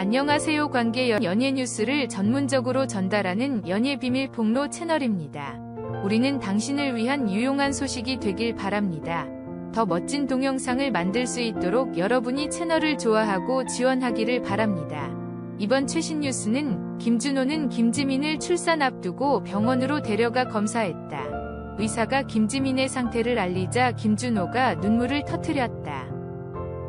안녕하세요 관계 연- 연예 뉴스를 전문적으로 전달하는 연예 비밀 폭로 채널입니다. 우리는 당신을 위한 유용한 소식이 되길 바랍니다. 더 멋진 동영상을 만들 수 있도록 여러분이 채널을 좋아하고 지원하기를 바랍니다. 이번 최신 뉴스는 김준호는 김지민을 출산 앞두고 병원으로 데려가 검사했다. 의사가 김지민의 상태를 알리자 김준호가 눈물을 터뜨렸다.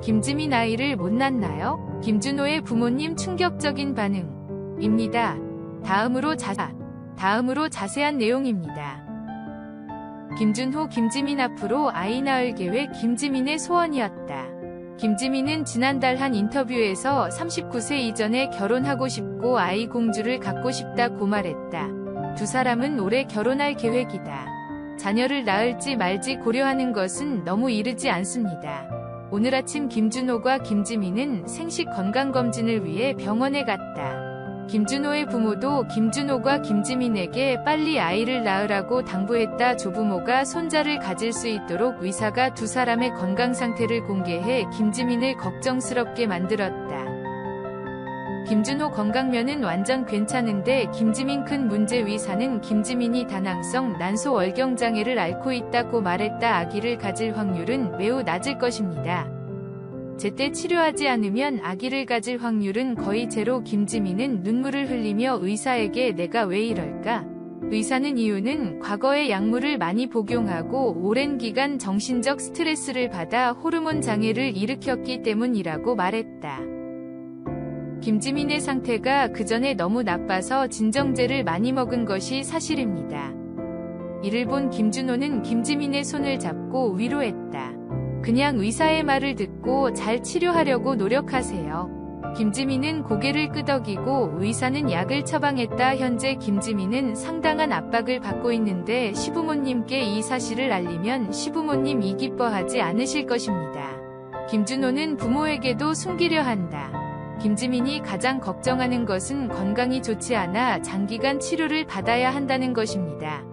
김지민 아이를 못 낳나요? 김준호의 부모님 충격적인 반응입니다. 다음으로 자, 다음으로 자세한 내용입니다. 김준호 김지민 앞으로 아이 낳을 계획 김지민의 소원이었다. 김지민은 지난달 한 인터뷰에서 39세 이전에 결혼하고 싶고 아이 공주를 갖고 싶다고 말했다. 두 사람은 올해 결혼할 계획이다. 자녀를 낳을지 말지 고려하는 것은 너무 이르지 않습니다. 오늘 아침 김준호과 김지민은 생식 건강검진을 위해 병원에 갔다. 김준호의 부모도 김준호가 김지민에게 빨리 아이를 낳으라고 당부했다. 조부모가 손자를 가질 수 있도록 의사가 두 사람의 건강 상태를 공개해 김지민을 걱정스럽게 만들었다. 김준호 건강면은 완전 괜찮은데 김지민 큰 문제 의사는 김지민이 다낭성 난소 월경장애를 앓고 있다고 말했다. 아기를 가질 확률은 매우 낮을 것입니다. 제때 치료하지 않으면 아기를 가질 확률은 거의 제로 김지민은 눈물을 흘리며 의사에게 내가 왜 이럴까? 의사는 이유는 과거에 약물을 많이 복용하고 오랜 기간 정신적 스트레스를 받아 호르몬 장애를 일으켰기 때문이라고 말했다. 김지민의 상태가 그전에 너무 나빠서 진정제를 많이 먹은 것이 사실입니다. 이를 본 김준호는 김지민의 손을 잡고 위로했다. 그냥 의사의 말을 듣고 잘 치료하려고 노력하세요. 김지민은 고개를 끄덕이고 의사는 약을 처방했다. 현재 김지민은 상당한 압박을 받고 있는데 시부모님께 이 사실을 알리면 시부모님이 기뻐하지 않으실 것입니다. 김준호는 부모에게도 숨기려 한다. 김지민이 가장 걱정하는 것은 건강이 좋지 않아 장기간 치료를 받아야 한다는 것입니다.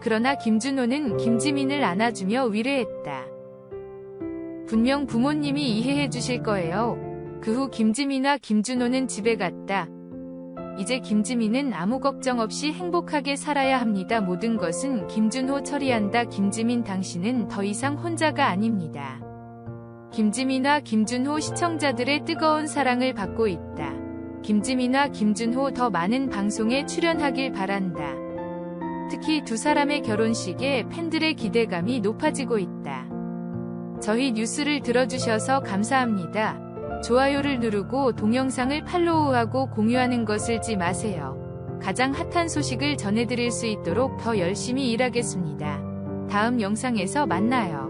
그러나 김준호는 김지민을 안아주며 위로했다. 분명 부모님이 이해해 주실 거예요. 그 후 김지민과 김준호는 집에 갔다. 이제 김지민은 아무 걱정 없이 행복하게 살아야 합니다. 모든 것은 김준호 처리한다. 김지민 당신은 더 이상 혼자가 아닙니다. 김지민과 김준호 시청자들의 뜨거운 사랑을 받고 있다. 김지민과 김준호 더 많은 방송에 출연하길 바란다. 특히 두 사람의 결혼식에 팬들의 기대감이 높아지고 있다. 저희 뉴스를 들어주셔서 감사합니다. 좋아요를 누르고 동영상을 팔로우하고 공유하는 것을 잊지 마세요. 가장 핫한 소식을 전해드릴 수 있도록 더 열심히 일하겠습니다. 다음 영상에서 만나요.